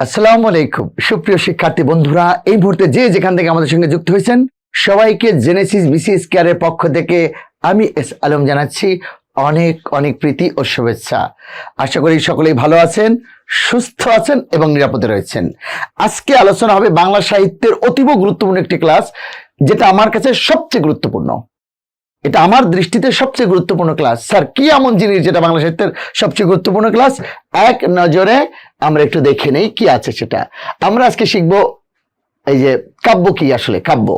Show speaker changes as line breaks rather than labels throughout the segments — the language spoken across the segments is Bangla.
আসসালামু আলাইকুম। সুপ্রিয় শিক্ষার্থী বন্ধুরা, এই মুহূর্তে যে যেখান থেকে আমাদের সঙ্গে যুক্ত হয়েছেন, সবাইকে জেনেসিস বিসিএস কেয়ারের পক্ষ থেকে আমি এস আলম জানাচ্ছি অনেক অনেক প্রীতি ও শুভেচ্ছা। আশা করি সকলেই ভালো আছেন, সুস্থ আছেন এবং নিরাপদে রয়েছেন। আজকে আলোচনা হবে বাংলা সাহিত্যের অতীব গুরুত্বপূর্ণ একটি ক্লাস, যেটা আমার কাছে সবচেয়ে গুরুত্বপূর্ণ। এটা আমার দৃষ্টিতে সবচেয়ে গুরুত্বপূর্ণ ক্লাস স্যার কি এমন জিনিস যেটা বাংলা সাহিত্যের সবচেয়ে গুরুত্বপূর্ণ ক্লাস এক নজরে আমরা একটু দেখে নেই কি আছে সেটা। আমরা আজকে শিখব এই যে কাব্য কি আসলে? কাব্য।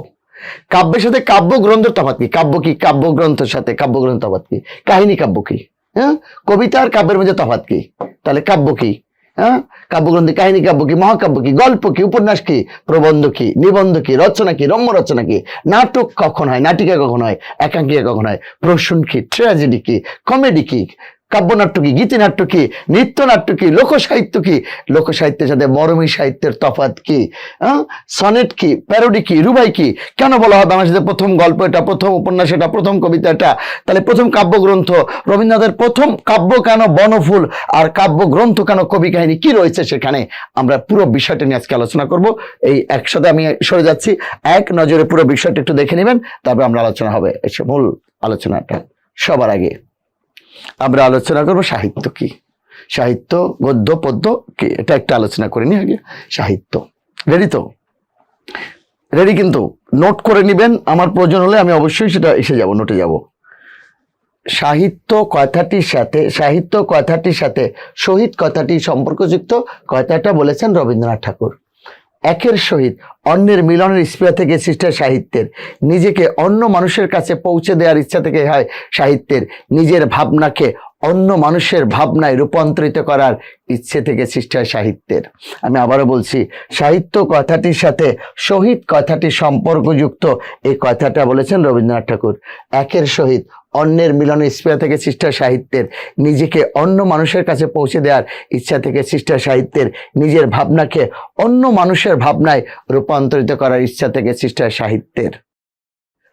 কাব্যের সাথে কাব্য গ্রন্থের তফাৎ কি? কাব্য কি? কাব্য গ্রন্থের সাথে কাব্য গ্রন্থ তফাৎ কি? কাহিনী কাব্য কি? হ্যাঁ? কবিতা আর কাব্যের মধ্যে তফাৎ কি? তাহলে কাব্য কি? হ্যাঁ? কাব্যগ্রন্থে কাহিনী কাব্য কি মহাকাব্য কি গল্প কি উপন্যাস কি প্রবন্ধ কি নিবন্ধ কি রচনা কি রম্য রচনা কি নাটক কখন হয়, নাটিকা কখন হয়, একাঙ্কিকা কখন হয় প্রসূন কি ট্র্যাজেডি কি কমেডি কি কাব্যনাট্য কি গীতিনাট্য কি নৃত্যনাট্য কি লোকসাহিত্য কি লোকসাহিত্যের সাথে মরমী সাহিত্যের তফাত কি? হ্যাঁ? সনেট কি? প্যারোডি কি? রুবাই কি? কেন বলা হয় বাংলাদেশের প্রথম গল্প এটা, প্রথম উপন্যাস এটা, প্রথম কবিতা এটা? তাহলে প্রথম কাব্যগ্রন্থ, রবীন্দ্রনাথের প্রথম কাব্য কেন বনফুল? আর কাব্যগ্রন্থ কেন কবি কাহিনী? কি রয়েছে সেখানে? আমরা পুরো বিষয়টা নিয়ে আজকে আলোচনা করব। এই একসাথে আমি সরে যাচ্ছি। এক নজরে পুরো বিষয়টা একটু দেখে নেবেন তারপর আমরা আলোচনা হবে। এসে মূল আলোচনাটা সবার আগে। আমরা আলোচনা করব সাহিত্য কি? সাহিত্য, গদ্য, পদ্য কি? এটা একটা আলোচনা করে নি আগে। সাহিত্য। রেডি তো? রেডি কিন্তু? নোট করে নিবেন। আমার প্রয়োজন হলে আমি অবশ্যই সেটা এসে যাব নোটে যাব। সাহিত্য কথাটির সাথে, সাহিত্য কথাটির সাথে শহীদ কথাটি সম্পর্কযুক্ত কথাটা বলেছেন রবীন্দ্রনাথ ঠাকুর। একের সহিত অন্যের মিলনের স্পৃহা থেকে সৃষ্ট সাহিত্যের। নিজেকে অন্য মানুষের কাছে পৌঁছে দেওয়ার ইচ্ছা থেকে হয় সাহিত্যের। নিজের ভাবনাকে অন্য মানুষের ভাবনায় রূপান্তরিত করার ইচ্ছে থেকে সৃষ্টি হয় সাহিত্যের। আমি আবারও বলছি, সাহিত্য কথাটির সাথে শহীদ কথাটি সম্পর্কযুক্ত এই কথাটা বলেছেন রবীন্দ্রনাথ ঠাকুর। একের সহিত অন্যের মিলনের স্পৃহা থেকে সিস্টার সাহিত্যের, নিজেকে অন্য মানুষের কাছে পৌঁছে দেওয়ার ইচ্ছা থেকে সিস্টার সাহিত্যের, নিজের ভাবনাকে অন্য মানুষের ভাবনায় রূপান্তরিত করার ইচ্ছা থেকে সিস্টার সাহিত্যের।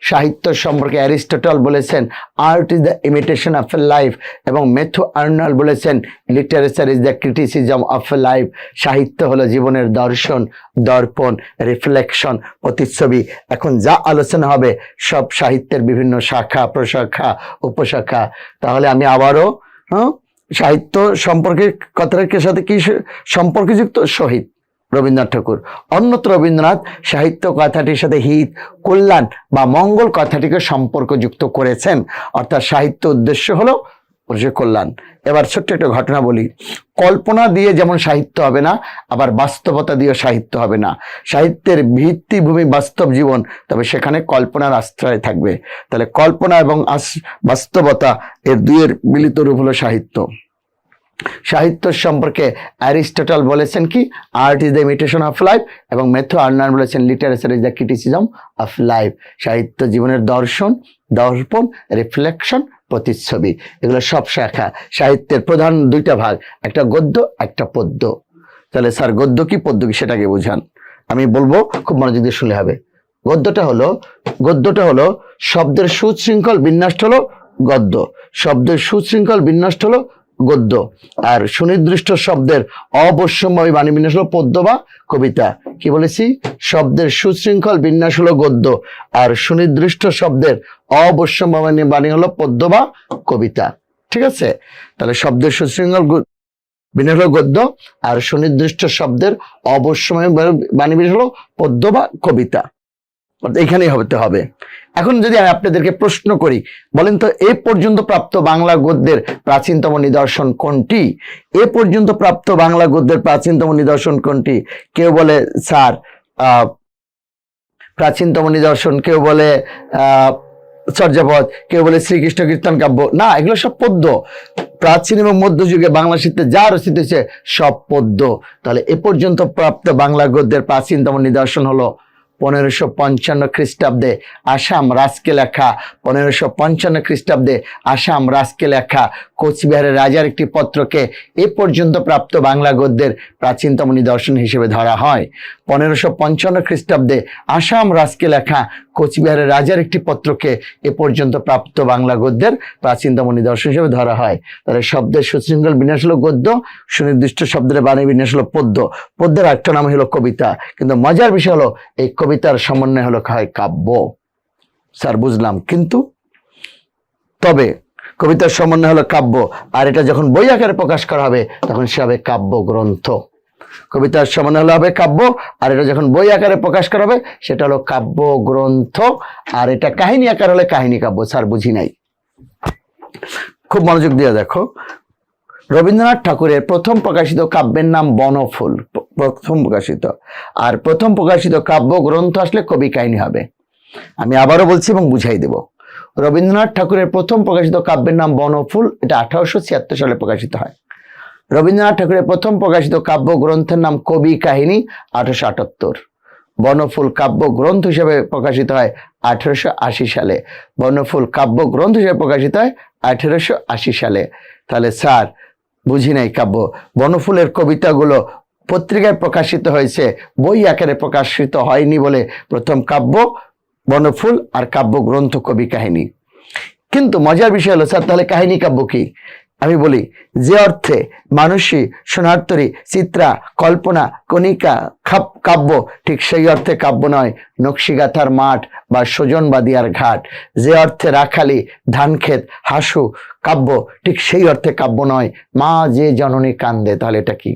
সাহিত্য সম্পর্কে অ্যারিস্টটল বলেছেন art is the imitation of a life এবং মেথু আর্নাল বলেছেন literature is the criticism of a life সাহিত্য হলো জীবনের দর্শন, দর্পণ রিফ্লেকশন প্রতিচ্ছবি। এখন যা আলোচনা হবে, সব সাহিত্যের বিভিন্ন শাখা, প্রশাখা, উপশাখা। তাহলে আমি আবারও হ্যাঁ সাহিত্য সম্পর্কে কথাটার সাথে কি সম্পর্কযুক্ত? শহীদ রবীন্দ্রনাথ ঠাকুর। অন্যত্র রবীন্দ্রনাথ সাহিত্য কথাটির সাথে হিত, কল্যাণ বা মঙ্গল কথাটিকে সম্পর্কযুক্ত করেছেন। অর্থাৎ সাহিত্য উদ্দেশ্য হলো কল্যাণ। এবার ছোট্ট একটা ঘটনা বলি। কল্পনা দিয়ে যেমন সাহিত্য হবে না, আবার বাস্তবতা দিয়ে সাহিত্য হবে না। সাহিত্যের ভিত্তিভূমি বাস্তব জীবন, তবে সেখানে কল্পনার আশ্রয় থাকবে। তাহলে কল্পনা এবং বাস্তবতা এর দুইয়ের মিলিত রূপ হলো সাহিত্য। সাহিত্য সম্পর্কে অ্যারিস্টটল বলেছেন কি? Art is the imitation of life এবং মেথো আর্নার বলেছেন literature is the criticism of life সাহিত্য জীবনের দর্শন, দর্পণ রিফ্লেকশন প্রতিচ্ছবি, এগুলো সব শাখা। সাহিত্যের প্রধান দুইটা ভাগ, একটা গদ্য, একটা পদ্য। তাহলে স্যার, গদ্য কি, পদ্য কি সেটাকে বুঝান। আমি বলব, খুব মনোযোগ দিয়ে শুনলে হবে। গদ্যটা হলো গদ্যটা হলো, শব্দের সুশৃঙ্খল বিন্যাস হলো গদ্য। শব্দের সুশৃঙ্খল বিন্যাস হলো গদ্য। আর সুনির্দিষ্ট শব্দের অবশ্যম্ভাবী বাণী বিন্যাস হলো পদ্য বা কবিতা। কি বলেছি? শব্দের সুশৃঙ্খল বিন্যাস হলো গদ্য। আর সুনির্দিষ্ট শব্দের অবশ্যম্ভাবী বাণী হলো পদ্য বা কবিতা। ঠিক আছে? তাহলে শব্দের সুশৃঙ্খল বিন্যাস হলো গদ্য। আর সুনির্দিষ্ট শব্দের অবশ্যম্ভাবী বাণী বিন্যাস হলো পদ্য বা কবিতা। এখানেই হতে হবে। এখন যদি আমি আপনাদেরকে প্রশ্ন করি, বলেন তো এ পর্যন্ত প্রাপ্ত বাংলা গদ্যের প্রাচীনতম নিদর্শন কোনটি? এ পর্যন্ত প্রাপ্ত বাংলা গদ্যের প্রাচীনতম নিদর্শন কোনটি? কেউ বলে, স্যার প্রাচীনতম নিদর্শন, কেউ বলে চর্যাপদ কেউ বলে শ্রীকৃষ্ণ কীর্তন কাব্য। না, এগুলো সব পদ্য। প্রাচীন এবং মধ্যযুগে বাংলা সাহিত্যে যা রচিত হয়েছে সব পদ্য। তাহলে এ পর্যন্ত প্রাপ্ত বাংলা গদ্যের প্রাচীনতম নিদর্শন হলো পনেরোশো পঞ্চান্ন খ্রিস্টাব্দে আসাম রাজকে লেখা। পনেরোশো পঞ্চান্ন খ্রিস্টাব্দে আসাম রাজকে লেখা। কোচবিহারের রাজার একটি পত্রকে এ পর্যন্ত প্রাপ্ত বাংলা গদ্যের প্রাচীনতম নিদর্শন হিসেবে ধরা হয়। পনেরোশো পঞ্চান্ন খ্রিস্টাব্দে আসাম রাজকে লেখা কোচবিহারের রাজার একটি পত্রকে এ পর্যন্ত প্রাপ্ত বাংলা গদ্যের প্রাচীনতম নিদর্শন হিসেবে ধরা হয়। তাহলে শব্দের সুশৃঙ্খল বিন্যাস হলো গদ্য, সুনির্দিষ্ট শব্দের বাণী বিন্যাস হলো পদ্য। পদ্যের একটা নাম হলো কবিতা, কিন্তু মজার বিষয় হলো এই কবিতার সমন্বয় হলো হয় কাব্য। স্যার, বুঝলাম, কিন্তু তবে কবিতার সমন্বয় হলো কাব্য, আর এটা যখন বই আকারে প্রকাশ করা হবে, তখন সে হবে কাব্য গ্রন্থ কবিতার সমন্বয় হলো হবে কাব্য, আর এটা যখন বই আকারে প্রকাশ করা হবে, সেটা হলো কাব্য গ্রন্থ আর এটা কাহিনী আকার হলে কাহিনী কাব্য, স্যার বুঝি নাই? খুব মনোযোগ দিয়ে দেখো। রবীন্দ্রনাথ ঠাকুরের প্রথম প্রকাশিত কাব্যের নাম বনফুল প্রথম প্রকাশিত। আর প্রথম প্রকাশিত কাব্য গ্রন্থ আসলে কবি কাহিনী হবে। আমি আবারও বলছি এবং বুঝাই দেব। রবীন্দ্রনাথ ঠাকুরের প্রথম প্রকাশিত কাব্যের নাম বনফুল, এটা আঠারোশো ছিয়াত্তর সালে প্রকাশিত হয়। রবীন্দ্রনাথ ঠাকুরের প্রথম প্রকাশিত কাব্য গ্রন্থের নাম কবি কাহিনী, আঠারোশো আটাত্তর। বনফুল কাব্য গ্রন্থ হিসেবে প্রকাশিত হয় আঠারোশো আশি সালে। বনফুল কাব্য গ্রন্থ হিসেবে প্রকাশিত হয় আঠারোশো আশি সালে। তাহলে স্যার, বুঝি নাই কাব্য? বনফুলের কবিতাগুলো পত্রিকায় প্রকাশিত হয়েছে, বই আকারে প্রকাশিত হয়নি বলে প্রথম কাব্য বনফুল আর কাব্য গ্রন্থ কবি কাহিনী। কিন্তু মজার বিষয় হলো, স্যার, তাহলে কাহিনী কাব্য কি? আমি বলি, যে অর্থে মানুষী সোনার্তরী, চিত্রা, কল্পনা, কণিকা, খাপ, কাব্য, ঠিক সেই অর্থে কাব্য নয়, নকশিগাথার মাঠ বা সুজনবাদিয়ার ঘাট। যে অর্থে রাখালি, ধানক্ষেত, হাসু, কাব্য, ঠিক সেই অর্থে কাব্য নয়, মা যে জননী কান্দে, তাহলে এটা কি?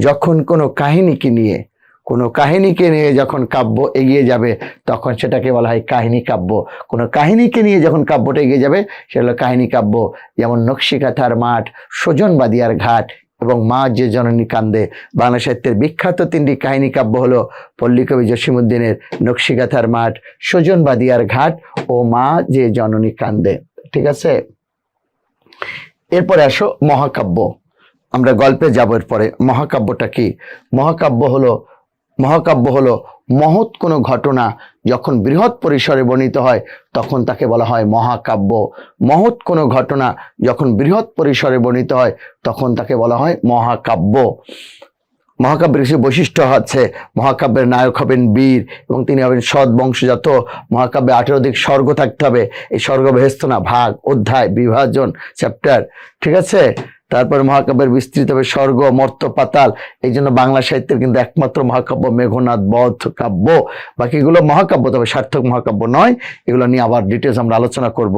যখন কোনো কাহিনীকে নিয়ে কোনো কাহিনীকে নিয়ে যখন কাব্য এগিয়ে যাবে, তখন সেটাকে বলা হয় কাহিনী কাব্য। কোনো কাহিনীকে নিয়ে যখন কাব্যটা এগিয়ে যাবে, সেটা হলো কাহিনী কাব্য। যেমন নকশিকাথার মাঠ সুজনবাদিয়ার ঘাট এবং মা যে জননী কান্দে। বাংলা সাহিত্যের বিখ্যাত তিনটি কাহিনী কাব্য হলো পল্লীকবি জসিমুদ্দিনের নকশিকাথার মাঠ সুজনবাদিয়ার ঘাট ও মা যে জননী কান্দে। ঠিক আছে? এরপরে আসো মহাকাব্য। আমরা গল্পে যাব এরপরে। মহাকাব্যটা কি? মহাকাব্য হলো মহাকাব্য হলো মহৎ কোনো ঘটনা। যখন বৃহৎ পরিসরে বর্ণিত হয়, তখন তাকে বলা হয় মহাকাব্য। মহৎ কোনো ঘটনা যখন বৃহৎ পরিসরে বর্ণিত হয়, তখন তাকে বলা হয় মহাকাব্য। মহাকাব্যের কিছু বৈশিষ্ট্য আছে। মহাকাব্যের নায়ক হবেন বীর এবং তিনি হবেন সৎ বংশজাত। মহাকাব্যে আঠেরোধিক স্বর্গ থাকতে হবে। এই স্বর্গ বেহেস্ত না, ভাগ, অধ্যায়, বিভাজন চ্যাপ্টার ঠিক আছে? তারপরে মহাকাব্যের বিস্তৃত হবে স্বর্গ, মর্ত, পাতাল। এই জন্য বাংলা সাহিত্যের কিন্তু একমাত্র মহাকাব্য মেঘনাথ বধ, কাব্য। বাকিগুলো মহাকাব্য, তবে সার্থক মহাকাব্য নয়। এগুলো নিয়ে আবার ডিটেলস আমরা আলোচনা করব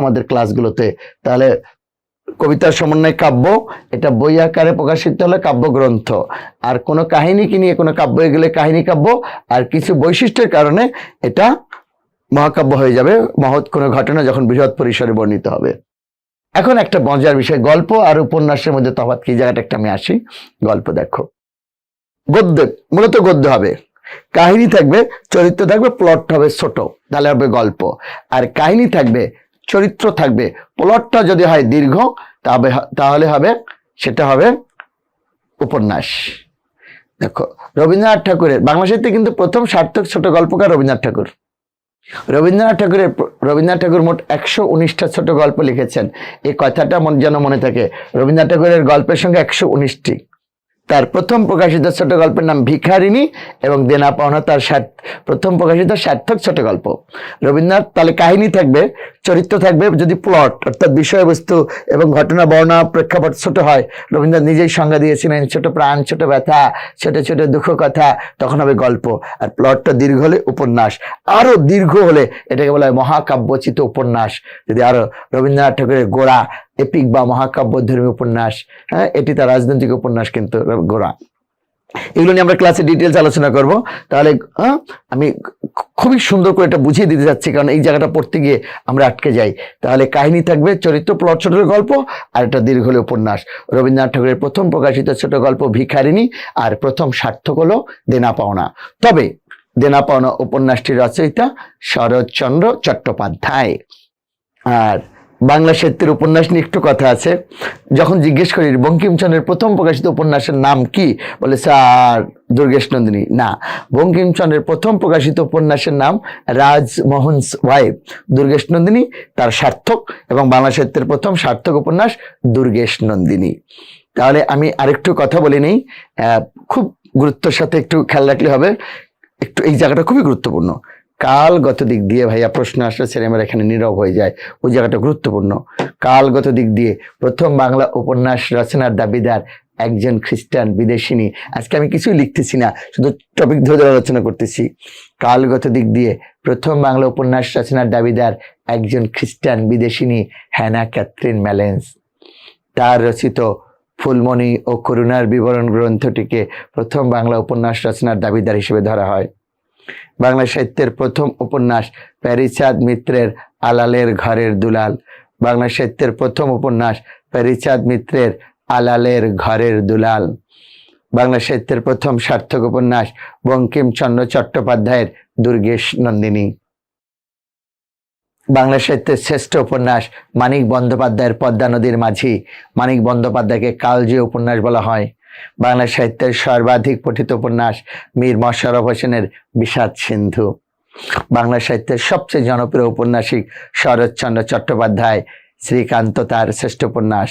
আমাদের ক্লাসগুলোতে তাহলে কবিতার সমন্বয় কাব্য, এটা বই আকারে প্রকাশিত হলে কাব্যগ্রন্থ। আর কোনো কাহিনীকে নিয়ে কোনো কাব্য গেলে কাহিনী কাব্য, আর কিছু বৈশিষ্ট্যের কারণে এটা মহাকাব্য হয়ে যাবে। মহৎ কোনো ঘটনা যখন বৃহৎ পরিসরে বর্ণিত হবে। এখন একটা মজার বিষয়, গল্প আর উপন্যাসের মধ্যে তফাৎ কি? জায়গাটা একটা আমি আসি। গল্প দেখো। গদ্য, মূলত গদ্য হবে। কাহিনী থাকবে, চরিত্র থাকবে প্লট হবে ছোট, তাহলে হবে গল্প। আর কাহিনী থাকবে, চরিত্র থাকবে প্লটটা যদি হয় দীর্ঘ তবে তাহলে হবে, সেটা হবে উপন্যাস। দেখো, রবীন্দ্রনাথ ঠাকুরের, বাংলা সাহিত্যে কিন্তু প্রথম সার্থক ছোট গল্পকার রবীন্দ্রনাথ ঠাকুর। রবীন্দ্রনাথ ঠাকুরের রবীন্দ্রনাথ ঠাকুর মোট একশো উনিশটা ছোট গল্প লিখেছেন। এই কথাটা যেন মনে থাকে। রবীন্দ্রনাথ ঠাকুরের গল্পের সঙ্গে একশো উনিশটি। তার প্রথম প্রকাশিত ছোট গল্পের নাম ভিখারিণী এবং দেনা পাওনা তার প্রথম প্রকাশিত সার্থক ছোট গল্প। রবীন্দ্রনাথ তাহলে কাহিনী থাকবে, চরিত্র থাকবে, যদি প্লট অর্থাৎ বিষয়বস্তু এবং ঘটনা, বর্ণনা, প্রেক্ষাপট ছোট হয়, রবীন্দ্রনাথ নিজেই সংজ্ঞা দিয়েছিলেন, ছোট প্রাণ, ছোট ব্যথা, ছোট ছোট দুঃখ কথা, তখন হবে গল্প। আর প্লটটা দীর্ঘ হলে উপন্যাস। আরও দীর্ঘ হলে এটাকে বলা হয় মহাকাব্যচিত উপন্যাস। যদি আরও রবীন্দ্রনাথ ঠাকুরের গোড়া এপিক বা মহাকাব্য ধর্মী উপন্যাস হ্যাঁ এটি তার রাজনৈতিক উপন্যাস কিন্তু গোড়া। এগুলো নিয়ে আমরা ক্লাসে ডিটেলস আলোচনা করব। তাহলে আমি খুবই সুন্দর করে এটা বুঝিয়ে দিতে যাচ্ছি কারণ এই জায়গাটা পড়তে গিয়ে আমরা আটকে যাই। তাহলে কাহিনী থাকবে চরিত্র প্লট ছোট গল্প আর একটা দীর্ঘ হলে উপন্যাস। রবীন্দ্রনাথ ঠাকুরের প্রথম প্রকাশিত ছোট গল্প ভিখারিণী আর প্রথম সার্থক হলো দেনা পাওনা তবে দেনা পাওনা উপন্যাসটির রচয়িতা শরৎচন্দ্র চট্টোপাধ্যায়। আর বাংলা সাহিত্যের উপন্যাস নিয়ে একটু কথা আছে। যখন জিজ্ঞেস করি, বঙ্কিমচন্দ্রের প্রথম প্রকাশিত উপন্যাসের নাম কি? বলে, স্যার দুর্গেশ নন্দিনী না, বঙ্কিমচন্দ্রের প্রথম প্রকাশিত উপন্যাসের নাম রাজমোহন ওয়াইফ দুর্গেশ নন্দিনী তার সার্থক এবং বাংলা সাহিত্যের প্রথম সার্থক উপন্যাস দুর্গেশ নন্দিনী তাহলে আমি আরেকটু কথা বলে নিই। খুব গুরুত্বের সাথে একটু খেয়াল রাখলে হবে। একটু এই জায়গাটা খুবই গুরুত্বপূর্ণ। কালগত দিক দিয়ে ভাইয়া প্রশ্ন আসলে ছেলেমেয়েরা এখানে নীরব হয়ে যায়। ওই জায়গাটা গুরুত্বপূর্ণ। কালগত দিক দিয়ে প্রথম বাংলা উপন্যাস রচনার দাবিদার একজন খ্রিস্টান বিদেশিনী। আজকে আমি কিছুই লিখতেছি না, শুধু টপিক ধরে ধরে আলোচনা করতেছি। কালগত দিক দিয়ে প্রথম বাংলা উপন্যাস রচনার দাবিদার একজন খ্রিস্টান বিদেশিনী হ্যানা ক্যাথরিন ম্যালেন্স। তার রচিত ফুলমণি ও করুণার বিবরণ গ্রন্থটিকে প্রথম বাংলা উপন্যাস রচনার দাবিদার হিসেবে ধরা হয়। বাংলা সাহিত্যের প্রথম উপন্যাস প্যারিচাঁদ মিত্রের আলালের ঘরের দুলাল। বাংলা সাহিত্যের প্রথম উপন্যাস প্যারিচাঁদ মিত্রের আলালের ঘরের দুলাল। বাংলা সাহিত্যের প্রথম সার্থক উপন্যাস বঙ্কিমচন্দ্র চট্টোপাধ্যায়ের দুর্গেশ নন্দিনী। বাংলা সাহিত্যের শ্রেষ্ঠ উপন্যাস মানিক বন্দ্যোপাধ্যায়ের পদ্মা নদীর মাঝি। মানিক বন্দ্যোপাধ্যায়কে কালজয়ী উপন্যাস বলা হয়। বাংলা সাহিত্যের সর্বাধিক পঠিত উপন্যাস মীর মশারফ হোসেনের বিষাদ সিন্ধু। বাংলা সাহিত্যের সবচেয়ে জনপ্রিয় উপন্যাসিক শরৎচন্দ্র চট্টোপাধ্যায় শ্রীকান্ত তার শ্রেষ্ঠ উপন্যাস।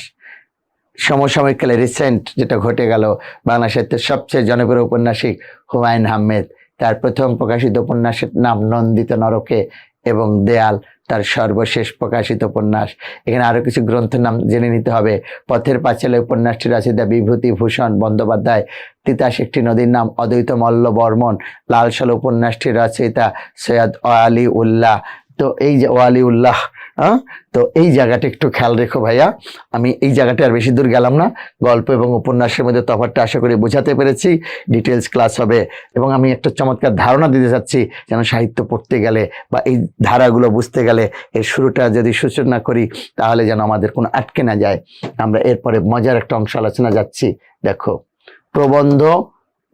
সমসাময়িককালে রিসেন্ট যেটা ঘটে গেল বাংলা সাহিত্যের সবচেয়ে জনপ্রিয় উপন্যাসিক হুমায়ুন আহমেদ। তার প্রথম প্রকাশিত উপন্যাসের নাম নন্দিত নরকে এবং দেয়াল, তার সর্বশেষ প্রকাশিত উপন্যাস। এখানে আরও কিছু গ্রন্থের নাম জেনে নিতে হবে। পথের পাঁচালে উপন্যাসটি রচিতা বিভূতিভূষণ বন্দ্যোপাধ্যায়। তিতাস একটি নদীর নাম অদ্বৈত মল্ল বর্মন। লালসাল উপন্যাসটি রচয়িতা সৈয়দ ওয়ালি উল্লাহ তো এই যে ওয়ালি উল্লাহ হ্যাঁ? তো এই জায়গাটা একটু খেয়াল রেখো ভাইয়া। আমি এই জায়গাটা আর বেশি দূর গেলাম না। গল্প এবং উপন্যাসের মধ্যে তফাৎটা আশা করি বোঝাতে পেরেছি। ডিটেলস ক্লাস হবে। এবং আমি একটা চমৎকার ধারণা দিতে চাচ্ছি, যেন সাহিত্য পড়তে গেলে বা এই ধারাগুলো বুঝতে গেলে এর শুরুটা যদি সূচনা করি, তাহলে যেন আমাদের কোনো আটকে না যায়। আমরা এরপরে মজার একটা অংশ আলোচনা যাচ্ছি। দেখো, প্রবন্ধ,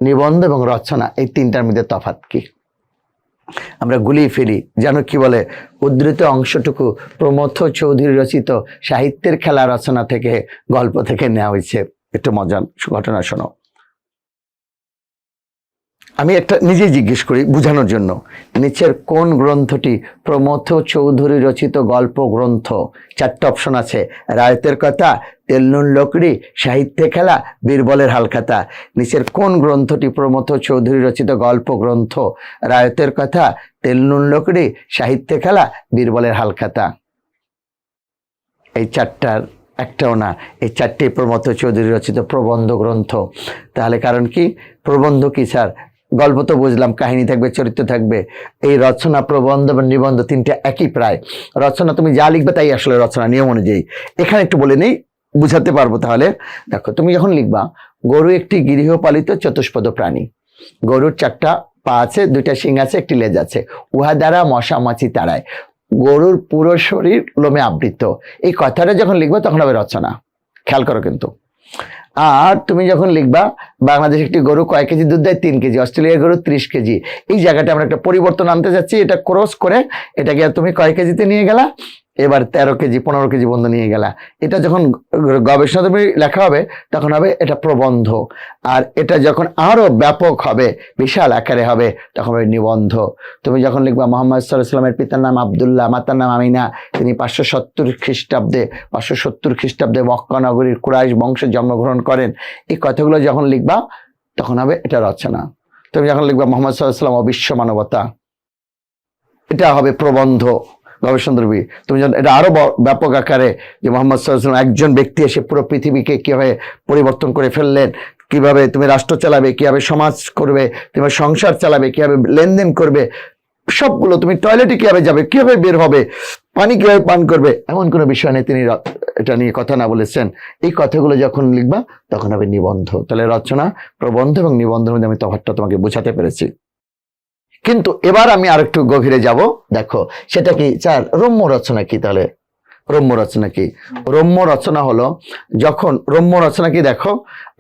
নিবন্ধ এবং রচনা, এই তিনটার মধ্যে তফাৎ কি? আমরা গুলি ফেলি। যেন কি বলে, উদ্ধৃত অংশটুকু প্রমথ চৌধুরী রচিত সাহিত্যের খেলা রচনা থেকে, গল্প থেকে নেওয়া হয়েছে। একটু মজার ঘটনা শোনো। আমি একটা নিজেই জিজ্ঞেস করি বোঝানোর জন্য। নিচের কোন গ্রন্থটি প্রমথ চৌধুরী রচিত গল্প গ্রন্থ? চারটে অপশন আছে। রায়তের কথা তেলনুন লকড়ি, সাহিত্যে খেলা, বীরবলের হালখাতা। নিচের কোন গ্রন্থটি প্রমথ চৌধুরী রচিত গল্প গ্রন্থ? রায়তের কথা তেলনুন লকড়ি, সাহিত্যে খেলা, বীরবলের হালখাতা। এই চারটার একটাও না, এই চারটি প্রমথ চৌধুরী রচিত প্রবন্ধ গ্রন্থ। তাহলে কারণ কি? প্রবন্ধ কি, স্যার? গল্প তো বুঝলাম, কাহিনী থাকবে, চরিত্র থাকবে। এই রচনা, প্রবন্ধ এবং নিবন্ধ তিনটা একই প্রায়। রচনা তুমি যা লিখবে তাই আসলে রচনা, নিয়ম অনুযায়ী। এখানে একটু বলে নেই, বুঝাতে পারব তাহলে। দেখো, তুমি যখন লিখবা, গরু একটি গৃহপালিত চতুষ্পদ প্রাণী। গরুর চারটা পা আছে, দুইটা শিং আছে, একটি লেজ আছে। উহা দ্বারা মশা, মাছি তাড়ায়। গরুর পুরো শরীর লোমে আবৃত। এই কথাটা যখন লিখবে তখন হবে রচনা। খেয়াল করো কিন্তু। আর তুমি যখন লিখবা, বাংলাদেশ একটি গরু কয় কেজি দুধ দেয়? তিন কেজি। অস্ট্রেলিয়ার গরু ত্রিশ কেজি। এই জায়গাটা আমরা একটা পরিবর্তন আনতে যাচ্ছি। এটা ক্রস করে এটাকে তুমি কয় কেজিতে নিয়ে গেলা? এবার তেরো কেজি, পনেরো কেজি বন্ধ নিয়ে গেলা। এটা যখন গবেষণা তুমি লেখা হবে, তখন হবে এটা প্রবন্ধ। আর এটা যখন আরও ব্যাপক হবে, বিশাল আকারে হবে, তখন হবে নিবন্ধ। তুমি যখন লিখবা, মোহাম্মদ সাল্লামের পিতার নাম আবদুল্লাহ, মাতার নাম আমিনা, তিনি পাঁচশো সত্তর খ্রিস্টাব্দে, পাঁচশো সত্তর খ্রিস্টাব্দে মক্কা নগরীর কুরাইশ বংশে জন্মগ্রহণ করেন। এই কথাগুলো যখন লিখবা, তখন হবে এটা রচনা। তুমি যখন লিখবা, মোহাম্মদ সাল্লাহ সাল্লাম অবিশ্ব মানবতা। এটা হবে প্রবন্ধ। গবেষণাদ্রবী তুমি যখন এটা আরও ব- ব্যাপক আকারে যে মোহাম্মদ সাল্লাহ একজন ব্যক্তি এসে পুরো পৃথিবীকে কীভাবে পরিবর্তন করে ফেললেন, কীভাবে তুমি রাষ্ট্র চালাবে, কীভাবে সমাজ করবে, কীভাবে সংসার চালাবে, কীভাবে লেনদেন করবে, সবগুলো তুমি টয়লেটে কীভাবে যাবে, কীভাবে বের হবে, পানি কীভাবে পান করবে, এমন কোনো বিষয় নেই। তিনি এটা নিয়ে কথা না বলেছেন। এই কথাগুলো যখন লিখবা, তখন হবে নিবন্ধ। তাহলে রচনা, প্রবন্ধ এবং নিবন্ধের মধ্যে আমি তফাৎটা তোমাকে বোঝাতে পেরেছি। কিন্তু এবার আমি আরেকটু গভীরে যাব। দেখো, সেটা কি চার? রম্য রচনা কি তাহলে? রম্য রচনা কি? রম্য রচনা হলো, যখন রম্য রচনা কি দেখো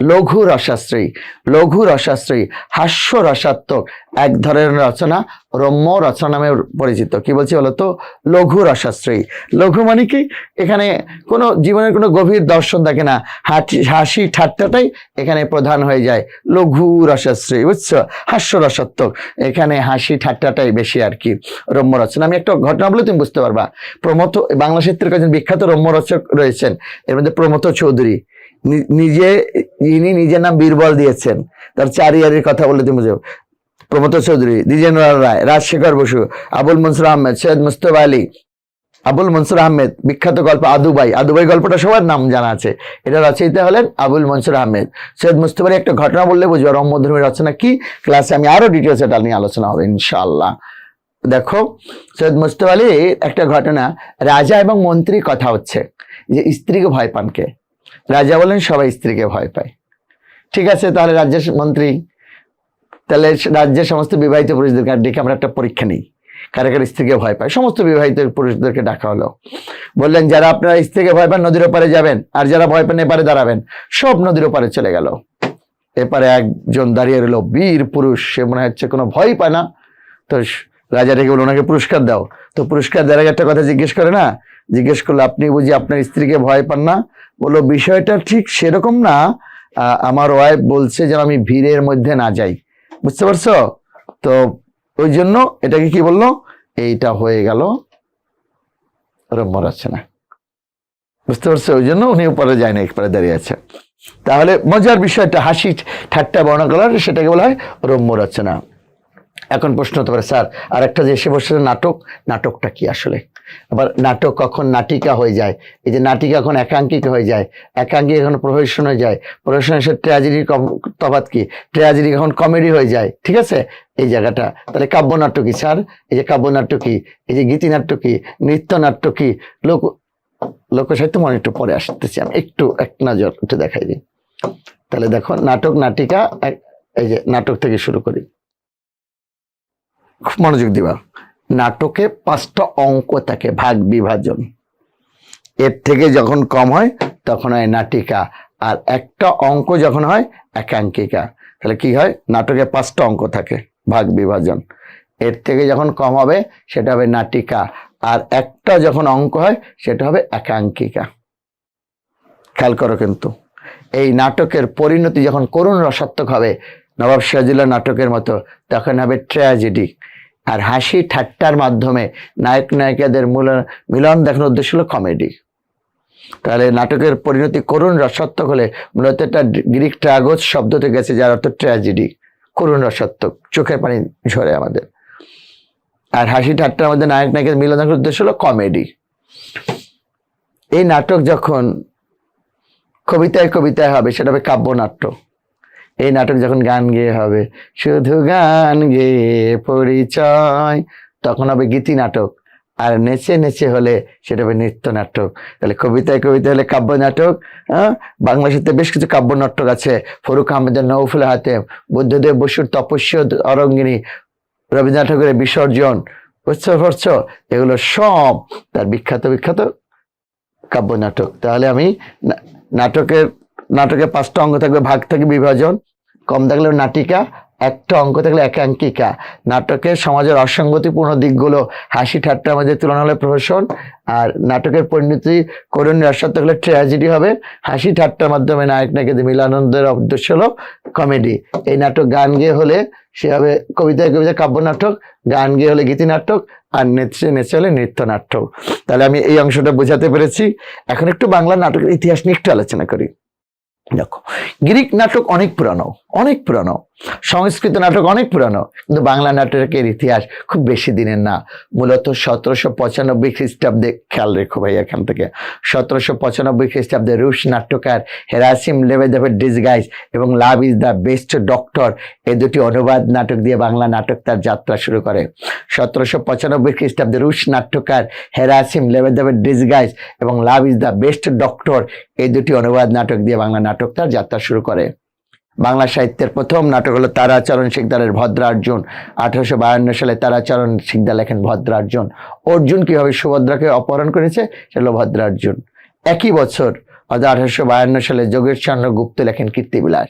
লঘু রসাশ্রয়ী লঘু রসাশ্রয়ী হাস্য রসাত্মক এক ধরনের রচনা, রম্য রচনা নামে পরিচিত। কি বলছি বলতো লঘু রসাশ্রয়ী লঘু মানে কি? এখানে কোনো জীবনের কোনো গভীর দর্শন থাকে না। হাসি হাসি ঠাট্টাটাই এখানে প্রধান হয়ে যায়। লঘু রসাশ্রয়ী বুঝছ? হাস্য রসাত্মক এখানে হাসি ঠাট্টাটাই বেশি আর কি। রম্য রচনা। আমি একটা ঘটনা বলে তুমি বুঝতে পারবা। প্রমথ, বাংলা সাহিত্যের কয়েকজন বিখ্যাত রম্য রচক রয়েছেন। এর মধ্যে প্রমথ চৌধুরী। নিজে, ইনি নিজের নাম বীরবল দিয়েছেন। তার চারিয়ারির কথা বলে তুমি বুঝো প্রমথ চৌধুরী দ্বিজেন্দ্র রায়, রাজশেখর বসু, আবুল মনসুর আহমেদ, সৈয়দ মুস্তফা আলী, আবুল মনসুর আহমেদ, বিখ্যাত গল্প আদুবাই আদুবাই গল্পটা সবার নাম জানা আছে। এটা রচয়িতা হলেন আবুল মনসুর আহমেদ। সৈয়দ মুস্তফার একটা ঘটনা বললে বুঝব রম্যধর্মী রচনা কি। ক্লাসে আমি আরও ডিটেলস এটা নিয়ে আলোচনা হবে ইনশাল্লাহ দেখো, সৈয়দ মুস্তফা আলী একটা ঘটনা, রাজা এবং মন্ত্রী কথা হচ্ছে। যে স্ত্রীকে ভয় পান কে? রাজা বলেন, সবাই স্ত্রীকে ভয় পায়। ঠিক আছে, তাহলে রাজ্যের মন্ত্রী, তাহলে রাজ্যের সমস্ত বিবাহিত পুরুষদেরকে ডেকে আমরা একটা পরীক্ষা নিই। কারা কারা স্ত্রীকে ভয় পায়? সমস্ত বিবাহিত পুরুষদেরকে ডাকা হলো। বললেন, যারা আপনারা স্ত্রীকে ভয় পান, নদীর ওপারে যাবেন। আর যারা ভয় পান, এপারে দাঁড়াবেন। সব নদীর ওপারে চলে গেল। এপারে একজন দাঁড়িয়ে রইল, বীর পুরুষ। সে মনে হচ্ছে কোনো ভয় পায় না। তো রাজা ডেকে বলল, ওনাকে পুরস্কার দাও। তো পুরস্কার দেওয়ার একটা কথা জিজ্ঞেস করে না? জিজ্ঞেস করল, আপনি বুঝি আপনার স্ত্রীকে ভয় পান না? বলল, বিষয়টা ঠিক সেরকম না। আমার ওয়াইফ বলছে যেন আমি ভিড়ের মধ্যে না যাই। বুঝতে পারছ? তো ওই জন্য এটাকে কি বলল? এইটা হয়ে গেল। রম্য রচনা। বুঝতে পারছ? ওই জন্য উনি উপরে যায় না একবারে দাঁড়িয়ে আছে। তাহলে মজার বিষয়টা, হাসি, ঠাট্টা বর্ণনা করার সেটাকে বলা হয় রম্য রচনা। এখন প্রশ্ন হতে পারে, স্যার আর একটা যে এসে বসে নাটক, নাটকটা কি আসলে? আবার নাটক কখন নাটিকা হয়ে যায়, এই যে নাটিকা এখন একাঙ্কিক হয়ে যায়, একাঙ্কিকা এখন প্রহসন হয়ে যায়, প্রহসন এসে ট্র্যাজেডির তফাত কি? ট্র্যাজেডি এখন কমেডি হয়ে যায়, ঠিক আছে? এই জায়গাটা, তাহলে কাব্যনাট্য কি স্যার, এই যে কাব্যনাট্য কি এই যে গীতিনাট্য কি নৃত্যনাট্য কি লোক, লোকসাহিত্য মনে একটু পরে আসতেছি, আমি একটু, এক নজর একটু দেখাই দিই। তাহলে দেখো, নাটক, নাটিকা এই যে নাটক থেকে শুরু করি। মনোযোগ দিবা। নাটকে পাঁচটা অঙ্ক থাকে, ভাগ বিভাজন। এর থেকে যখন কম হয়, তখন হয় নাটিকা। আর একটা অঙ্ক যখন হয়, একাঙ্কিকা। তাহলে কি হয়? নাটকে পাঁচটা অঙ্ক থাকে, ভাগ বিভাজন। এর থেকে যখন কম হবে, সেটা হবে নাটিকা। আর একটা যখন অঙ্ক হয়, সেটা হবে একাঙ্কিকা। খেয়াল করো কিন্তু। এই নাটকের পরিণতি যখন করুণ রসাত্মক হবে, নবাব সিরাজুল্লাহ নাটকের মতো, তখন হবে ট্র্যাজেডি। আর হাসি ঠাট্টার মাধ্যমে নায়ক নায়িকাদের মূল মিলন দেখানোর উদ্দেশ্য হলো কমেডি। তাহলে নাটকের পরিণতি করুণ রসাত্মক হলে মূলত একটা গ্রিক ট্রাগোস শব্দ থেকে গেছে, যার অর্থ ট্র্যাজেডি। করুণ রসাত্মক, চোখের পানি ঝরে আমাদের। আর হাসি ঠাট্টার মধ্যে নায়ক নায়িকাদের মিলন দেখানোর উদ্দেশ্য হলো কমেডি। এই নাটক যখন কবিতায় কবিতায় হবে, সেটা হবে কাব্যনাট্য। এই নাটক যখন গান গেয়ে হবে, শুধু গান গেয়ে পরিচয়, তখন হবে গীতি নাটক। আর নেচে নেচে হলে সেটা হবে নৃত্য নাটক। তাহলে কবিতায় কবিতা হলে কাব্য নাটক হ্যাঁ? বাংলা সাহিত্যে বেশ কিছু কাব্য নাটক আছে। ফরুক আহমেদের নৌফুল হাতে বুদ্ধদেব বসুর তপস্য অরঙ্গিনী, রবীন্দ্রনাথ ঠাকুরের বিসর্জন বুঝতে পারছ এগুলো সব তার বিখ্যাত বিখ্যাত কাব্য নাটক। তাহলে আমি নাটকের নাটকে পাঁচটা অঙ্গ থাকবে, ভাগ থাকবে বিভাজন। কম থাকলে নাটিকা, একটা অঙ্ক থাকলে একাঙ্কিকা নাটকের সমাজের অসঙ্গতিপূর্ণ দিকগুলো হাসি ঠাট্টার মধ্যে তুলনা হলে প্রহসন, আর নাটকের পরিণতি করুণ রসাত্মক থাকলে ট্র্যাজেডি হবে। হাসি ঠাট্টার মাধ্যমে নায়ক নায়িকাদের মিলানন্দের উদ্দেশ্য হলো কমেডি এই নাটক গান গেয়ে হলে সে হবে কবিতায় কবিতা কাব্য নাটক, গান গেয়ে হলে গীতি নাটক, আর নেচে নেচে হলে নৃত্য নাটক। তাহলে আমি এই অংশটা বোঝাতে পেরেছি। এখন একটু বাংলা নাটকের ইতিহাস নিয়ে একটু আলোচনা করি। দেখো গ্রিক নাটক অনেক পুরানো অনেক পুরানো। সংস্কৃত নাটক অনেক পুরানো, কিন্তু বাংলা নাটকের ইতিহাস খুব বেশি দিনের না। মূলত সতেরোশো পঁচানব্বই খ্রিস্টাব্দে, খেয়াল রেখো ভাই এখান থেকে, সতেরোশো পঁচানব্বই খ্রিস্টাব্দে রুশ নাট্যকার হেরাসিম লেবেদেভের ডিসগাইজ এবং love is the best doctor এই দুটি অনুবাদ নাটক দিয়ে বাংলা নাটক তার যাত্রা শুরু করে। সতেরোশো পঁচানব্বই খ্রিস্টাব্দে রুশ নাট্যকার হেরাসিম লেবেদেভের ডিসগাইজ এবং love is the best doctor এই দুটি অনুবাদ নাটক দিয়ে বাংলা নাটক তার যাত্রা শুরু করে। বাংলা সাহিত্যের প্রথম নাটক হলো তারাচরণ শিকদারের ভদ্রার্জুন। আঠারোশো বায়ান্ন সালে তারাচরণ শিকদার লেখেন ভদ্রার্জুন। অর্জুন কীভাবে সুভদ্রাকে অপহরণ করেছে, সেটা ভদ্রার্জুন। একই বছর অর্থাৎ আঠারোশো বায়ান্ন সালে যোগেশচন্দ্র গুপ্ত লেখেন কীর্তিবিলাস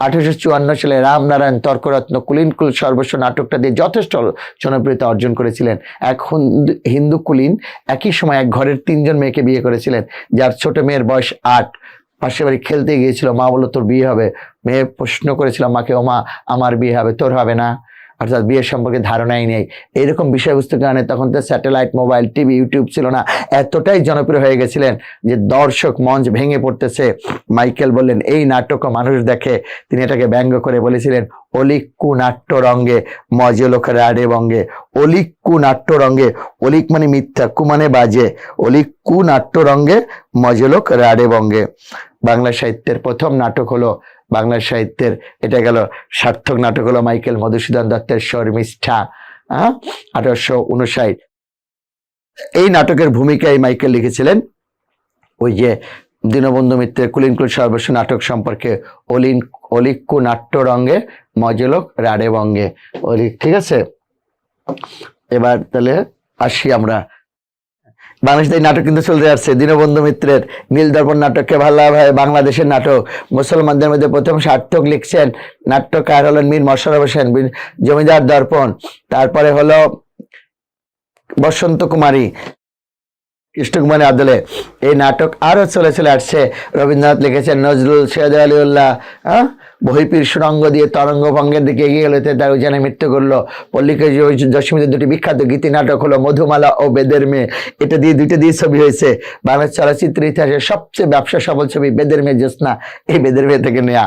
আঠারোশো চুয়ান্ন সালে রামনারায়ণ তর্করত্ন কুলিন কুল সর্বস্ব নাটকটা দিয়ে যথেষ্ট জনপ্রিয়তা অর্জন করেছিলেন। এক হিন্দু কুলিন একই সময় এক ঘরের তিনজন মেয়েকে বিয়ে করেছিলেন, যার ছোট মেয়ের বয়স আট। পাশের বাড়ি খেলতে গিয়েছিল, মা বলল, তোর বিয়ে হবে? মেয়ে প্রশ্ন করেছিল, মাকে ও মা আমার বিয়ে হবে, তোর হবে না। অর্থাৎ বিয়ের সম্পর্কে ধারণাই নেই। এইরকম বিষয়বস্তুর কারণে তখন তো স্যাটেলাইট মোবাইল টিভি ইউটিউব ছিল না। এতটাই জনপ্রিয় হয়ে গেছিলেন যে দর্শক মঞ্চ ভেঙে পড়তেছে। মাইকেল বললেন, এই নাটকও মানুষ দেখে। তিনি এটাকে ব্যঙ্গ করে বলেছিলেন অলিক্কু নাট্য রঙ্গে মজলোক রাডে বঙ্গে। অলিক্কু নাট্য রঙ্গে। অলিক মানে মিথ্যা। কু মানে বাজে। অলিক্কু নাট্য রঙ্গে মজলোক রাডে বঙ্গে। বাংলা সাহিত্যের প্রথম নাটক হলো বাংলা সাহিত্যের, এটা গেল সার্থক নাটক হলো মাইকেল মধুসূদন দত্তের শর্মিষ্ঠা হ্যাঁ আঠারোশো উনষাট। এই নাটকের ভূমিকায় মাইকেল লিখেছিলেন ওই যে দীনবন্ধু মিত্রের কুলিনকুল সর্বস্ব নাটক সম্পর্কে অলিন, অলিক্কু নাট্যরঙ্গে মজলোক রাডে বঙ্গে অলিক, ঠিক আছে? এবার তাহলে আসি আমরা বাংলাদেশে এই নাটক কিন্তু চলতে যাচ্ছে। দীনবন্ধু মিত্রের নীল দর্পণ নাটককে ভালোভাবে বাংলাদেশের নাটক। মুসলমানদের মধ্যে প্রথম সার্থক লিখছেন নাট্যকার হলেন মীর মশরফ হোসেন জমিদার দর্পণ। তারপরে হলো বসন্ত কুমারী, কৃষ্ণকুমারী আদলে। এই নাটক আরও চলে চলে আসছে। রবীন্দ্রনাথ লিখেছেন নজরুল সৈয়দ আলিউল্লাহ হ্যাঁ বহিপীর সুরঙ্গ দিয়ে তরঙ্গ ভঙ্গের দিকে এগিয়ে গেলে তার উজানে মৃত্যু করল। পল্লিকা দশমীতে দুটি বিখ্যাত গীতি নাটক হলো মধুমালা ও বেদের মেয়ে। এটা দিয়ে দুইটা দিয়ে ছবি হয়েছে। বাংলা চলচ্চিত্র ইতিহাসের সবচেয়ে ব্যবসা সফল ছবি বেদের মেয়ে জ্যোৎস্না। এই বেদের মেয়ে থেকে নেয়া।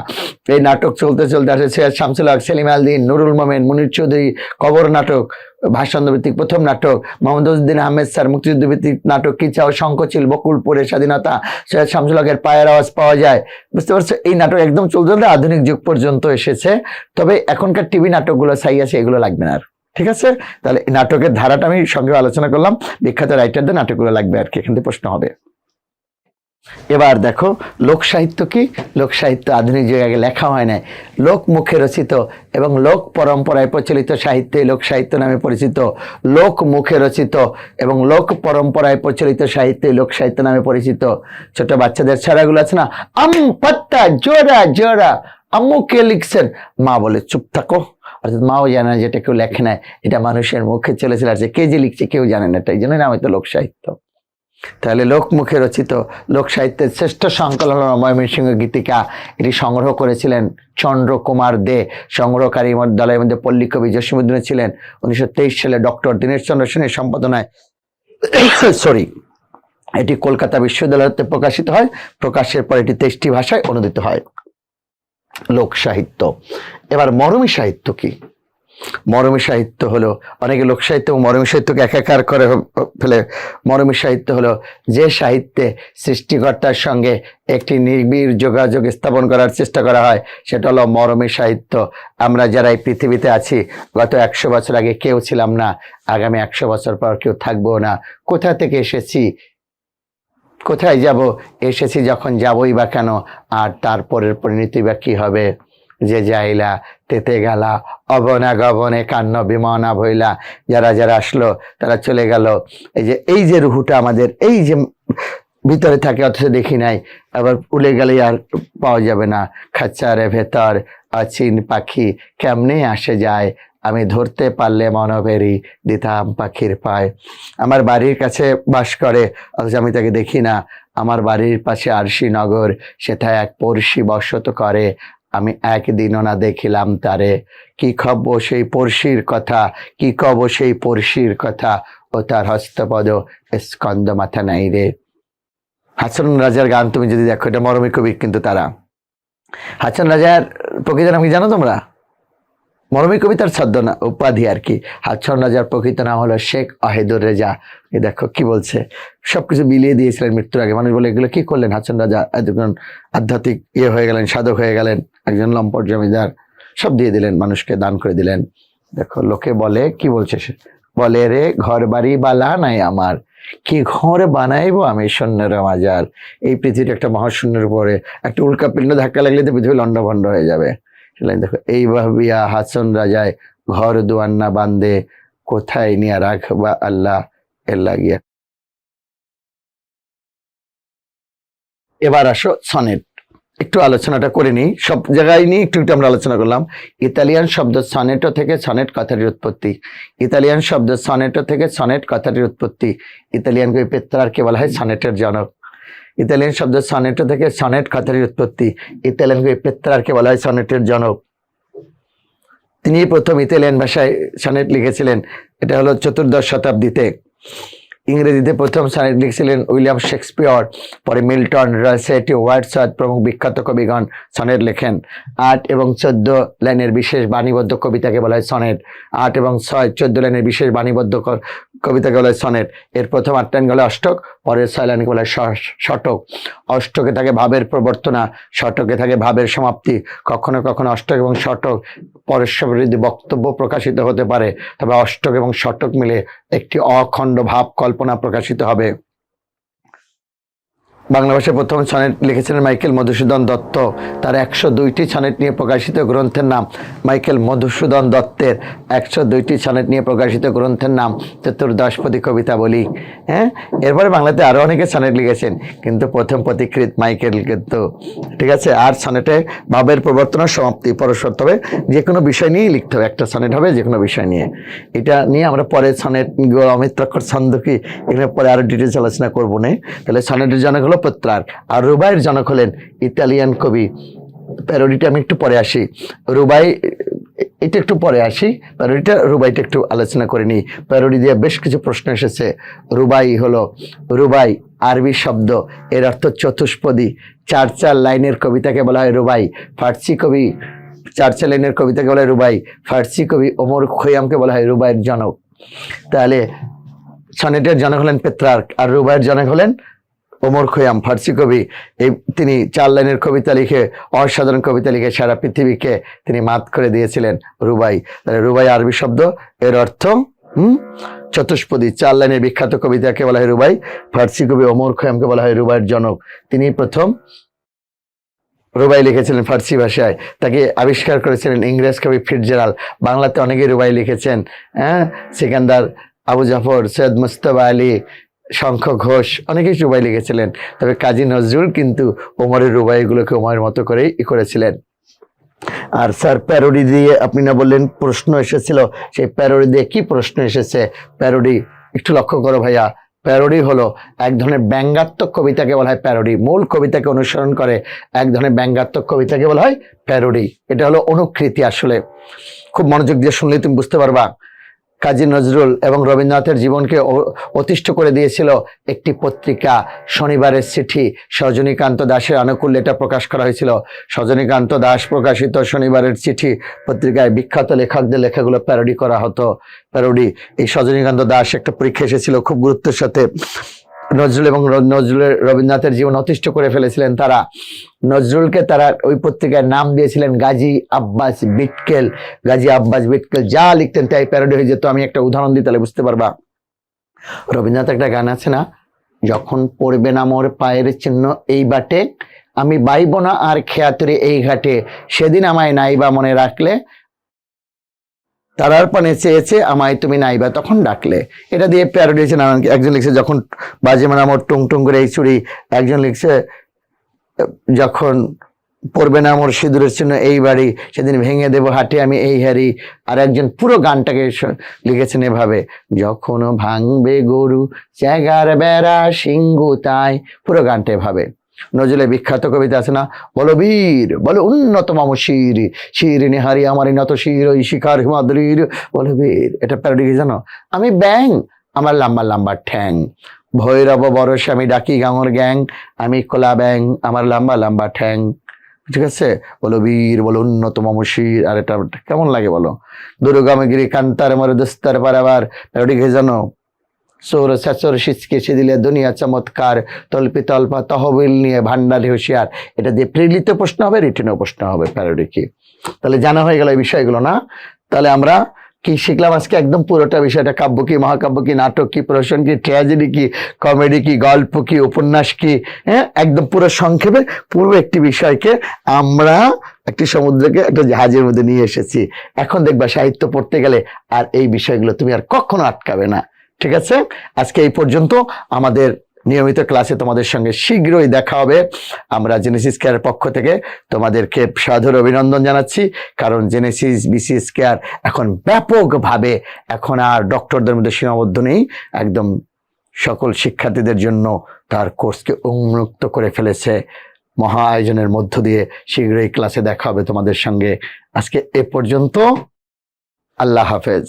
এই নাটক চলতে চলতে আসে সৈয়দ শামসুল হক, সেলিম আলদিন নুরুল মোমেন, মুনির চৌধুরী, কবর নাটক। ভাষান্ত প্রথম নাটক। মোহাম্মদ উদ্দিন আহমেদ স্যার মুক্তিযুদ্ধ ভিত্তিক নাটক কি চাও? শঙ্কচিল বকুলপুরের স্বাধীনতা, সৈয়দ শামসুল হকের পায়ের আওয়াজ পাওয়া যায়। বুঝতে পারছ? এই নাটক একদম চলতে চলতে আধুনিক যুগ পর্যন্ত এসেছে। তবে এখনকার টিভি নাটকগুলো সাই আছে, এগুলো লাগবে না আর। ঠিক আছে? তাহলে নাটকের ধারাটা আমি সঙ্গে আলোচনা করলাম। বিখ্যাত রাইটারদের নাটকগুলো লাগবে আর কি, এখান থেকে প্রশ্ন হবে। এবার দেখো, লোক সাহিত্য কি? লোক সাহিত্য আধুনিক যুগে আগে লেখা হয় না লোক মুখে রচিত এবং লোক পরম্পরায় প্রচলিত সাহিত্যে লোক সাহিত্য নামে পরিচিত। লোক মুখে রচিত এবং লোক পরম্পরায় প্রচলিত সাহিত্যে লোক সাহিত্য নামে পরিচিত। ছোট বাচ্চাদের ছড়াগুলো আছে না? আম পাত্তা জোরা জোরা আম্মু কে লিখছেন। মা বলে, চুপ থাকো। অর্থাৎ মাও জানে না যেটা কেউ লেখে না এটা মানুষের মুখে চলেছিল। আর যে কে যে লিখছে কেউ জানে না। তাই জন্য নাম তো লোক সাহিত্য। তাহলে লোকমুখে রচিত লোক সাহিত্যের শ্রেষ্ঠ সংকলন ময়মনসিংহ গীতিকা এটি সংগ্রহ করেছিলেন চন্দ্র কুমার দে। সংগ্রহকারী দলের মধ্যে পল্লী কবি জসীমুদ্দিন ছিলেন। উনিশশো তেইশ সালে ডক্টর দীনেশ চন্দ্র সেনের সম্পাদনায় সরি, এটি কলকাতা বিশ্ববিদ্যালয়তে প্রকাশিত হয়। প্রকাশের পর এটি তেইশটি ভাষায় অনুদিত হয়। লোক সাহিত্য এবার মরমী সাহিত্য কি? মরমী সাহিত্য হলো, অনেকে লোক সাহিত্য এবং মরমী সাহিত্যকে একাকার করে ফেলে মরমী সাহিত্য হলো যে সাহিত্যে সৃষ্টিকর্তার সঙ্গে একটি নির্বিড় যোগাযোগ স্থাপন করার চেষ্টা করা হয়, সেটা হলো মরমী সাহিত্য। আমরা যারা এই পৃথিবীতে আছি, গত একশো বছর আগে কেউ ছিলাম না, আগামী একশো বছর পর কেউ থাকব না। কোথা থেকে এসেছি? কোথায় যাব? এসেছি যখন যাবই বা কেন? আর তারপরের পরিণতি বা কী হবে? যে যাইলা, তেতে গেলা, অবনা গবনে কান্ন বিমনা ভইলা, যারা যারা আসলো, তারা চলে গেল। এই যে এই যে রুহুটা আমাদের, এই যে ভিতরে থাকে, অথচ দেখি নাই, আবার উলে গেলে আর পাওয়া যাবে না। খাচ্চারে ভেতর অচিন পাখি কেমনে আসে যায়? আমি ধরতে পারলে মনোবেরি দিতাম পাখির পায়। আমার বাড়ির কাছে বাস করে, অথচ আমি তাকে দেখি না। আমার বাড়ির পাশে আরশি নগর, সেটা এক পড়শি বসত করে। আমি একদিনও না দেখিলাম তারে। কি খব সেই পড়শির কথা? কি কব সেই পড়শির কথা? ও তার হস্তপদ স্কন্দ মাথা নাই রে। হাসান রাজার গান তুমি যদি দেখো, এটা মরমী কবি কিন্তু তারা। হাসান রাজার প্রকৃত নাম কি জানো তোমরা? মরমী কবিতার ছদ্ম না উপাধি আর কি। হাসান রাজার প্রকৃত নাম হলো শেখ আহেদুর রেজা। এই দেখো কি বলছে? সবকিছু মিলিয়ে দিয়েছিলেন মৃত্যুর আগে। মানুষ বলে, এগুলো কি করলেন? হাসান রাজা এতক্ষণ আধ্যাত্মিক ইয়ে হয়ে গেলেন, সাধক হয়ে গেলেন, একজন লম্পট জমিদার। সব দিয়ে দিলেন, মানুষকে দান করে দিলেন। দেখো, লোকে বলে, কি বলছে সে? বলে, রে, ঘর বাড়ি বালা নাই আমার। কি ঘর বানাইবো আমি শূন্যের মাজার? এই পৃথিবীর একটা মহাশূন্যের উপরে একটা উল্কা পিণ্ড ধাক্কা লাগলে তো পৃথিবী লন্ডভন্ড হয়ে যাবে। সেলাই দেখো, এই ভাবিয়া হাসন রাজায় ঘর দুয়ার না বান্ধে কোথায় নিয়ে রাখবা আল্লাহ? এর লাগিয়া। এবার আসো সনেট। একটু আলোচনাটা করে নিই। সব জায়গায় নিয়ে একটু একটু আমরা আলোচনা করলাম। ইতালিয়ান শব্দ সনেটো থেকে সনেট কথাটির উৎপত্তি। ইতালিয়ান শব্দ সনেটো থেকে সনেট কথাটির উৎপত্তি। ইতালিয়ান পেত্রারকে বলা হয় সনেটের জনক। ইতালিয়ান শব্দ সনেটো থেকে সনেট কথাটির উৎপত্তি। ইতালিয়ান কবি পেত্রারকে বলা হয় সনেটের জনক। তিনি প্রথম ইতালিয়ান ভাষায় সনেট লিখেছিলেন। এটা হলো চতুর্দশ শতাব্দীতে। ইংরেজিতে প্রথম সনেট লিখেছিলেন উইলিয়াম শেক্সপিয়র। পরে মিল্টন রাসেটি ওয়ার্ডসওয়ার্থ প্রমুখ বিখ্যাত কবিগণ সনেট লেখেন। আট এবং চোদ্দ লাইনের বিশেষ বাণীবদ্ধ কবিতাকে বলা হয় সনেট। আট এবং ছয়, চোদ্দ লাইনের বিশেষ বাণীবদ্ধ কবিতাকে বলা সনেট। এর প্রথম আট লাইন গেলে অষ্টক, পরের ছয় লাইনকে শ- অষ্টকে থাকে ভাবের প্রবর্তনা, ষটকে থাকে ভাবের সমাপ্তি। কখনো কখনো অষ্টক এবং ষটক যদি বক্তব্য প্রকাশিত হতে পারে, তবে অষ্টক এবং ষটক মিলে একটি অখণ্ড ভাব কল্পনা প্রকাশিত হবে। বাংলা ভাষায় প্রথম সনেট লিখেছিলেন মাইকেল মধুসূদন দত্ত। তার একশো দুইটি সনেট নিয়ে প্রকাশিত গ্রন্থের নাম মাইকেল মধুসূদন দত্তের একশো দুইটি সনেট নিয়ে প্রকাশিত গ্রন্থের নাম চতুর্দশপদী কবিতা বলি হ্যাঁ? এরপরে বাংলাতে আরও অনেকে সনেট লিখেছেন, কিন্তু প্রথম প্রতিকৃত মাইকেল কিন্তু। ঠিক আছে? আর সনেটে ভাবের প্রবর্তন সমাপ্তি পরস্পর তবে যে কোনো বিষয় নিয়েই লিখতে হবে, একটা সনেট হবে যে কোনো বিষয় নিয়ে। এটা নিয়ে আমরা পরে সনেট অমিত্রাক্ষর ছন্দ কি এখানে পরে আরও ডিটেলস আলোচনা করব না। তাহলে সনেটের জনক হলো পত্রার। আর রুবাইয়ের জনক হলেন ইতালিয়ান কবি। প্যারোডিটা আমি একটু পরে আসি। রুবাই, এটা একটু পরে আসি। প্যারোডিটা, রুবাইটা একটু আলোচনা করে নিই। প্যারোডি দিয়ে বেশ কিছু প্রশ্ন এসেছে। রুবাই হলো, রুবাই আরবি শব্দ। এর অর্থ চতুষ্পদী। চার চার লাইনের কবিতাকে বলা হয় রুবাই। ফার্সি কবি, চার চার লাইনের কবিতাকে বলা হয় রুবাই। ফার্সি কবি ওমর খৈয়ামকে বলা হয় রুবাইয়ের জনক। তাহলে সনেটের জনক হলেন পেত্রার্ক। আর রুবাইয়ের জনক হলেন ওমর খৈয়াম ফার্সি কবি। এই তিনি চার লাইনের কবিতা লিখে, অসাধারণ কবিতা লিখে সারা পৃথিবীকে তিনি মাত করে দিয়েছিলেন রুবাই। তাহলে রুবাই আরবি শব্দ, এর অর্থ, হুম? চতুষ্পদী। চার লাইনের বিখ্যাত কবিতাকে বলা হয় রুবাই, ফার্সি কবি ওমর খৈয়ামকে বলা হয় রুবাইয়ের জনক। তিনি প্রথম রুবাই লিখেছিলেন ফার্সি ভাষায়। তাকে আবিষ্কার করেছিলেন ইংরেজ কবি ফিটজেরাল বাংলাতে অনেকেই রুবাই লিখেছেন হ্যাঁ? সিকান্দার আবু জাফর, সৈয়দ মুস্তফা আলী শঙ্খ ঘোষ অনেকেই রুবাই লিখেছিলেন, তবে কাজী নজরুল কিন্তু ওমরের রুবাইগুলোকে ওমরের মতো করেই ই করেছিলেন। আর স্যার প্যারোডি দিয়ে আপনি না বললেন প্রশ্ন এসেছিল, সেই প্যারোডি দিয়ে কি প্রশ্ন এসেছে? প্যারোডি, একটু লক্ষ্য করো ভাইয়া, প্যারোডি হলো এক ধরনের ব্যঙ্গাত্মক কবিতাকে বলা হয় প্যারোডি, মূল কবিতাকে অনুসরণ করে এক ধরনের ব্যঙ্গাত্মক কবিতাকে বলা হয় প্যারোডি। এটা হলো অনুকৃতি আসলে। খুব মনোযোগ দিয়ে শুনলে তুমি বুঝতে পারবা। কাজী নজরুল এবং রবীন্দ্রনাথের জীবনকে অতিষ্ঠ করে দিয়েছিল একটি পত্রিকা, শনিবারের চিঠি। সজনীকান্ত দাসের আনুকূল্যে এটা প্রকাশ করা হয়েছিল। সজনীকান্ত দাস প্রকাশিত শনিবারের চিঠি পত্রিকায় বিখ্যাত লেখকদের লেখাগুলো প্যারোডি করা হতো। প্যারোডি এই সজনীকান্ত দাস একটা পরীক্ষা এসেছিল, খুব গুরুত্বের সাথে। নজরুল এবং নজরুলের রবীন্দ্রনাথের জীবন অতিষ্ঠ করে ফেলেছিলেন তারা। নজরুলকে তারা ওই পত্রিকার নাম দিয়েছিলেন গাজী আব্বাস বিটকেল। গাজী আব্বাস বিটকেল যা লিখতেন তাই প্যারোডি হয়ে যেত। আমি একটা উদাহরণ দিই তাহলে বুঝতে পারবা। রবীন্দ্রনাথ একটা গান আছে না? যখন পড়বে না মোর পায়ের চিহ্ন এই বাটে, আমি বাইব না আর খেয়াতুরে এই ঘাটে। সেদিন আমায় নাইবা মনে রাখলে, তারার পানে চেয়েছে আমায় তুমি নাইবা তখন ডাকলে। এটা দিয়ে প্যারোডি হয়েছে নানান একজন লিখছে, যখন বাজে আমার টুং টুং করে এই চুরি একজন লিখছে, যখন পড়বে না আমার সিঁদুরের চিহ্ন, এই বাড়ি সেদিন ভেঙে দেব হাটে আমি এই হারি আর একজন পুরো গানটাকে লিখেছেন এভাবে, যখন ভাঙবে গরু চ্যাগার বেড়া সিংহু তাই। পুরো গানটা এভাবে। নজরুলের বিখ্যাত কবিতা আছে না, বলো বীর, বলো উন্নত মাম শির শির নিহারি আমারই নত শির, ওই শিকার হিমাদ্রির। বলো বীর, এটা প্যারোডি জানো? আমি ব্যাং, আমার লম্বা লম্বা ঠ্যাং। ভৈরব বরস, আমি ডাকি গাঙর গ্যাং, আমি কোলা ব্যাং, আমার লম্বা লম্বা ঠ্যাং। ঠিক আছে? বলো বীর, বলো উন্নত মমশির আর এটা কেমন লাগে বলো? দুর্গমগিরি কান্তার মরে দোস্তার পারাবার প্যারোডি কে জানো? সৌর শাচর সিচকে সে দিলে দুনিয়া চমৎকার, তল্পি তল্পা তহবিল নিয়ে ভান্ডারি হুঁশিয়ার। এটা দিয়ে প্রেরিত প্রশ্ন হবে, রিটেনও প্রশ্ন হবে প্যারোডি কি? তাহলে জানা হয়ে গেল এই বিষয়গুলো, না? তাহলে আমরা কি শিখলাম আজকে? একদম পুরোটা বিষয়টা কাব্য কি, মহাকাব্য কি, নাটক কি প্রহসন কি ট্র্যাজেডি কি কমেডি কি, গল্প কি, উপন্যাস কি হ্যাঁ? একদম পুরো সংক্ষেপে পুরো একটি বিষয়কে আমরা একটি সমুদ্রকে একটা জাহাজের মধ্যে নিয়ে এসেছি। এখন দেখবা সাহিত্য পড়তে গেলে আর এই বিষয়গুলো তুমি আর কখনো আটকাবে না। ঠিক আছে? আজকে এই পর্যন্ত আমাদের নিয়মিত ক্লাসে তোমাদের সঙ্গে শীঘ্রই দেখা হবে। আমরা জেনেসিস কেয়ারের পক্ষ থেকে তোমাদেরকে সাদর অভিনন্দন জানাচ্ছি, কারণ জেনেসিস বিসিএস কেয়ার এখন ব্যাপকভাবে এখন আর ডক্টরদের মধ্যে সীমাবদ্ধ নেই। একদম সকল শিক্ষার্থীদের জন্য তার কোর্সকে উন্মুক্ত করে ফেলেছে। মহা আয়োজনের মধ্য দিয়ে শীঘ্রই ক্লাসে দেখা হবে তোমাদের সঙ্গে। আজকে এ পর্যন্ত, আল্লাহ হাফেজ।